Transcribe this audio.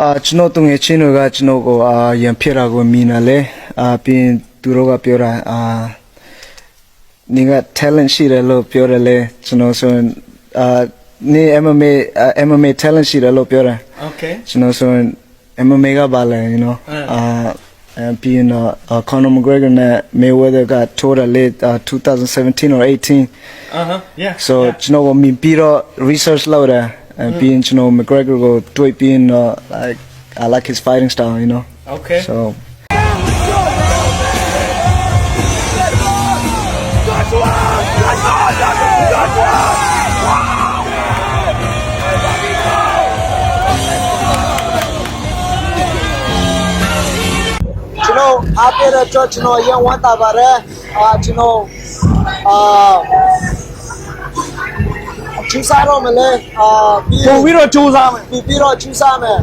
အာကျွန်တော်တုငယ်ချင်းတွေကကျွန်တော်ကိုအာရံဖြစ်တာကိုမြင်လာလဲအာပြီးရင်သူတို့ကပြောတာအာနေက talent ရှိတယ်လို့ပြောတယ်လေကျွန်တော်ဆိုရင်အာနေ MMA အာ MMA talent ရှိတယ်လို့ပြောတယ် Okay ကျွန်တော်ဆိုရင် MMA ကပါလဲ you know အင်းအာအဲပြီးရင်တော့အာ Conor McGregor နဲ့ Mayweather ကထိုးတယ်လေအာ2017 or 18 Uh-huh yeah so ကျွန်တော်ကမြင်ပြီးတော့ research လုပ်တယ် and mm. being you know McGregor go Dwayne being uh, like I like his fighting style, you know. Okay. So. You know, I better church, you know, yeah, one time, but, uh, uh you know, uh, ဝမ်းသာပါတယ်အာကျွန်တော်အာကျူစားတော့မလဲအာပြီးပို့ပြီးတော့စူးစမ်းမယ်ပြီးပြီးတော့ကျူစားမယ်